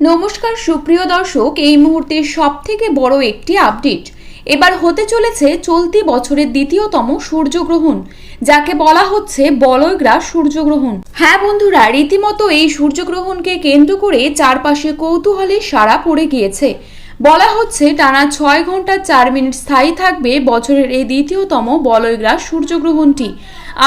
নমস্কার, সুপ্রিয় দর্শক, এই মুহূর্তে সব থেকে বড় একটি আপডেট। এবার হতে চলেছে চলতি বছরের দ্বিতীয়তম সূর্যগ্রহণ, যাকে বলা হচ্ছে বলয়গ্রাস সূর্যগ্রহণ। হ্যাঁ বন্ধুরা, রীতিমতো এই সূর্যগ্রহণকে কেন্দ্র করে চারপাশে কৌতূহলে সাড়া পড়ে গিয়েছে। বলা হচ্ছে টানা ছয় ঘণ্টা চার মিনিট স্থায়ী থাকবে বছরের এই দ্বিতীয়তম বলয়গ্রাস সূর্যগ্রহণটি।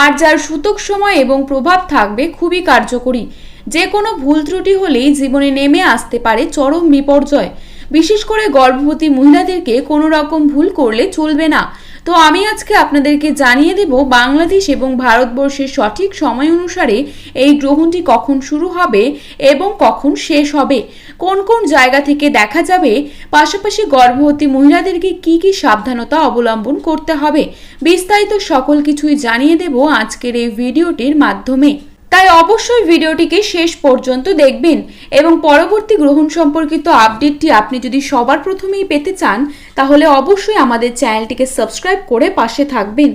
আর যার সূতক সময় এবং প্রভাব থাকবে খুবই কার্যকরী। যে কোনো ভুল ত্রুটি হলেই জীবনে নেমে আসতে পারে চরম বিপর্যয়। বিশেষ করে গর্ভবতী মহিলাদেরকে কোনো রকম ভুল করলে চলবে না। তো আমি আজকে আপনাদেরকে জানিয়ে দেব বাংলাদেশ এবং ভারতবর্ষের সঠিক সময় অনুসারে এই গ্রহণটি কখন শুরু হবে এবং কখন শেষ হবে। কোন কোন জায়গা থেকে দেখা যাবে? পাশাপাশি গর্ভবতী মহিলাদেরকে কি কি সাবধানতা অবলম্বন করতে হবে? বিস্তারিত সকল কিছুই জানিয়ে দেব আজকের এই ভিডিওটির মাধ্যমে। তাই অবশ্যই ভিডিওটিকে শেষ পর্যন্ত দেখবেন এবং পরবর্তী গ্রহণ সম্পর্কিত আপডেটটি আপনি যদি সবার প্রথমেই পেতে চান, তাহলে অবশ্যই আমাদের চ্যানেলটিকে সাবস্ক্রাইব করে পাশে থাকবেন।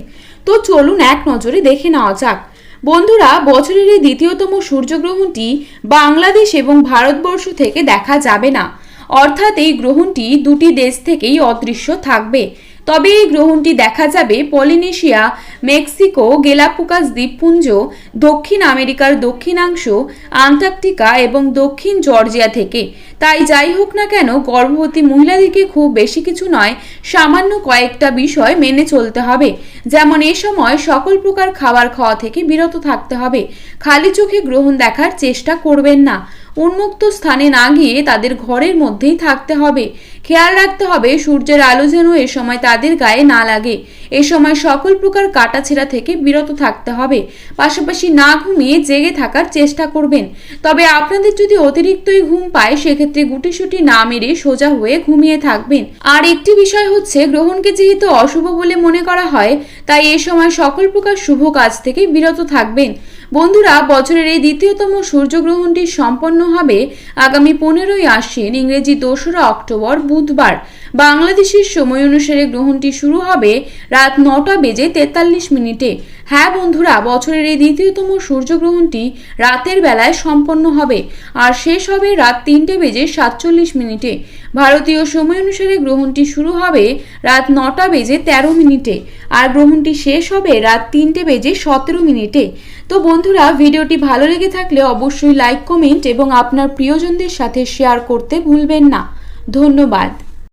তো চলুন এক নজরে দেখে নেওয়া যাক। বন্ধুরা, বছরের এই দ্বিতীয়তম সূর্যগ্রহণটি বাংলাদেশ এবং ভারতবর্ষ থেকে দেখা যাবে না। অর্থাৎ এই গ্রহণটি দুটি দেশ থেকেই অদৃশ্য থাকবে। তবে এই গ্রহণটি দেখা যাবে পলিনেশিয়া, মেক্সিকো গেলাপুকাস দ্বীপপুঞ্জ, দক্ষিণ আমেরিকার দক্ষিণাংশ, আন্টার্কটিকা এবং দক্ষিণ জর্জিয়া থেকে। তাই যাই হোক না কেন, গর্ভবতী মহিলাদেরকে খুব বেশি কিছু নয়, সামান্য কয়েকটা বিষয় মেনে চলতে হবে। যেমন এ সময় সকল প্রকার খাবার খাওয়া থেকে বিরত থাকতে হবে। খালি চোখে গ্রহণ দেখার চেষ্টা করবেন না। উন্মুক্ত স্থানে না গিয়ে তাদের ঘরের মধ্যেই থাকতে হবে। খেয়াল রাখতে হবে সূর্যের আলো যেন এ সময় তাদের গায়ে না লাগে। এ সময় সকল প্রকার কাটাছেঁড়া থেকে বিরত থাকতে হবে। পাশাপাশি না ঘুমিয়ে জেগে থাকার চেষ্টা করবেন। তবে আপনাদের যদি অতিরিক্তই ঘুম পায়, সেক্ষেত্রে গুটিসুটি না মেরে সোজা হয়ে ঘুমিয়ে থাকবেন। আর একটি বিষয় হচ্ছে, গ্রহণকে যেহেতু অশুভ বলে মনে করা হয়, তাই এ সময় সকল প্রকার শুভ কাজ থেকে বিরত থাকবেন। বন্ধুরা, বছরের এই দ্বিতীয়তম সূর্যগ্রহণটি সম্পন্ন হবে আগামী পনেরোই আশ্বিন, ইংরেজি দোসরা অক্টোবর, বুধবার। বাংলাদেশের সময় অনুসারে গ্রহণটি শুরু হবে রাত নটা বেজে তেতাল্লিশ মিনিটে। হ্যাঁ বন্ধুরা, বছরের এই দ্বিতীয়তম সূর্যগ্রহণটি রাতের বেলায় সম্পন্ন হবে আর শেষ হবে রাত তিনটে বেজে সাতচল্লিশ মিনিটে। ভারতীয় সময় অনুসারে গ্রহণটি শুরু হবে রাত নটা বেজে তেরো মিনিটে আর গ্রহণটি শেষ হবে রাত তিনটে বেজে সতেরো মিনিটে। তো বন্ধুরা, ভিডিওটি ভালো লেগে থাকলে অবশ্যই লাইক কমেন্ট এবং আপনার প্রিয়জনদের সাথে শেয়ার করতে ভুলবেন না। ধন্যবাদ।